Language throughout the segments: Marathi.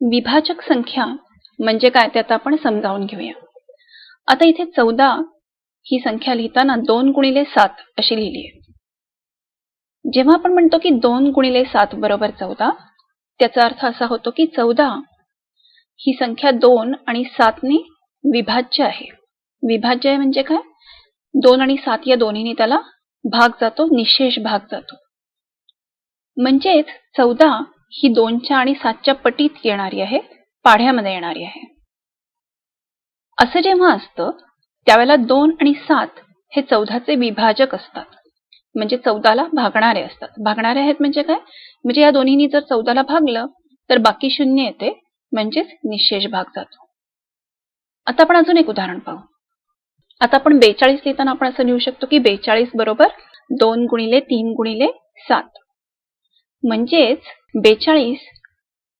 विभाजक संख्या म्हणजे काय ते आता आपण समजावून घेऊया. आता इथे चौदा ही संख्या लिहिताना दोन गुणिले सात अशी लिहिली आहे. जेव्हा आपण म्हणतो की दोन गुणिले सात बरोबर चौदा त्याचा अर्थ असा होतो की चौदा ही संख्या दोन आणि सातने विभाज्य आहे. विभाज्य आहे म्हणजे काय? दोन आणि सात या दोन्हीने त्याला भाग जातो निशेष भाग जातो. म्हणजेच चौदा ही दोनच्या आणि सातच्या पटीत येणारी आहे पाढ्यामध्ये येणारी आहे. असं जेव्हा असतं त्यावेळेला दोन आणि सात हे चौदाचे विभाजक असतात. म्हणजे चौदाला भागणारे असतात. भागणारे आहेत म्हणजे काय? म्हणजे या दोन्हीनी जर चौदाला भागलं तर बाकी शून्य येते म्हणजेच निशेष भाग जातो. आता आपण अजून एक उदाहरण पाहू. आता आपण बेचाळीस लिहिताना आपण असं लिहू शकतो की बेचाळीस बरोबर दोन गुणिले तीन गुणिले सात. म्हणजेच बेचाळीस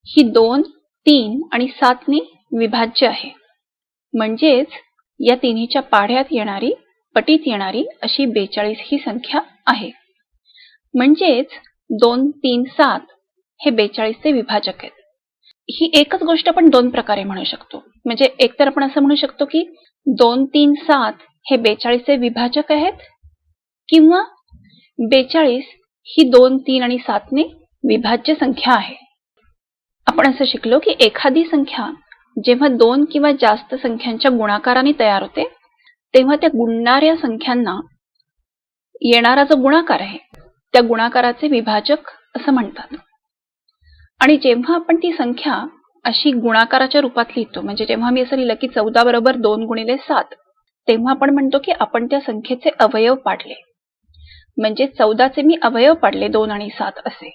ही दोन तीन आणि सातने विभाज्य आहे. म्हणजेच या तिन्हीच्या पाढ्यात येणारी पटीत येणारी अशी बेचाळीस ही संख्या आहे. म्हणजेच दोन तीन सात हे बेचाळीसचे विभाजक आहेत. ही एकच गोष्ट आपण दोन प्रकारे म्हणू शकतो. म्हणजे एकतर आपण असं म्हणू शकतो की दोन तीन सात हे बेचाळीसचे विभाजक आहेत किंवा बेचाळीस ही दोन तीन आणि सातने विभाज्य संख्या आहे. आपण असं शिकलो की एखादी संख्या जेव्हा दोन किंवा जास्त संख्यांच्या गुणाकाराने तयार होते तेव्हा त्या गुणणाऱ्या संख्यांना येणारा जो गुणाकार आहे त्या गुणाकाराचे विभाजक असं म्हणतात. आणि जेव्हा आपण ती संख्या अशी गुणाकाराच्या रूपात लिहितो म्हणजे जेव्हा मी असं लिहिलं की चौदा बरोबर दोन गुणिले सात तेव्हा आपण म्हणतो की आपण त्या संख्येचे अवयव पाडले. म्हणजे चौदाचे मी अवयव पाडले दोन आणि सात असे.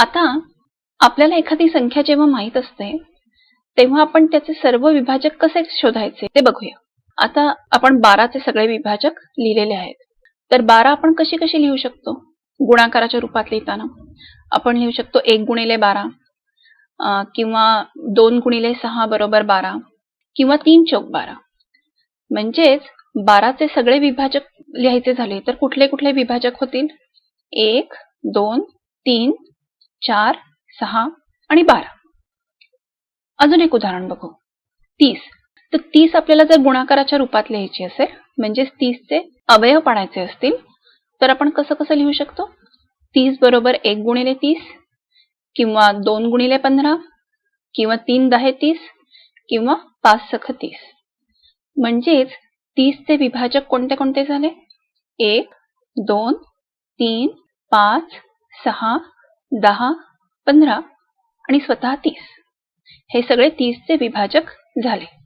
आता आपल्याला एखादी संख्या जेव्हा माहीत असते तेव्हा आपण त्याचे सर्व विभाजक कसे शोधायचे ते बघूया. आता आपण बाराचे सगळे विभाजक लिहिलेले आहेत. तर बारा आपण कशी कशी लिहू शकतो? गुणाकाराच्या रूपात लिहिताना. आपण लिहू शकतो एक गुणिले बारा किंवा दोन गुणिले सहा बरोबर बारा किंवा तीन चौक बारा. म्हणजेच बाराचे सगळे विभाजक लिहायचे झाले तर कुठले कुठले विभाजक होतील? एक दोन तीन चार सहा आणि बारा. अजून एक उदाहरण बघू. तीस. तर तीस आपल्याला जर गुणाकाराच्या रूपात लिहायची असेल म्हणजेच तीसचे अवयव पाडायचे असतील तर आपण कसं कसं लिहू शकतो? तीस बरोबर एक गुणिले तीस किंवा दोन गुणिले पंधरा किंवा तीन दहे तीस किंवा पाच सख तीस. म्हणजेच तीसचे विभाजक कोणते कोणते झाले? एक दोन तीन पाच सहा दहा पंधरा आणि स्वतः तीस. हे सगळे तीसचे विभाजक झाले.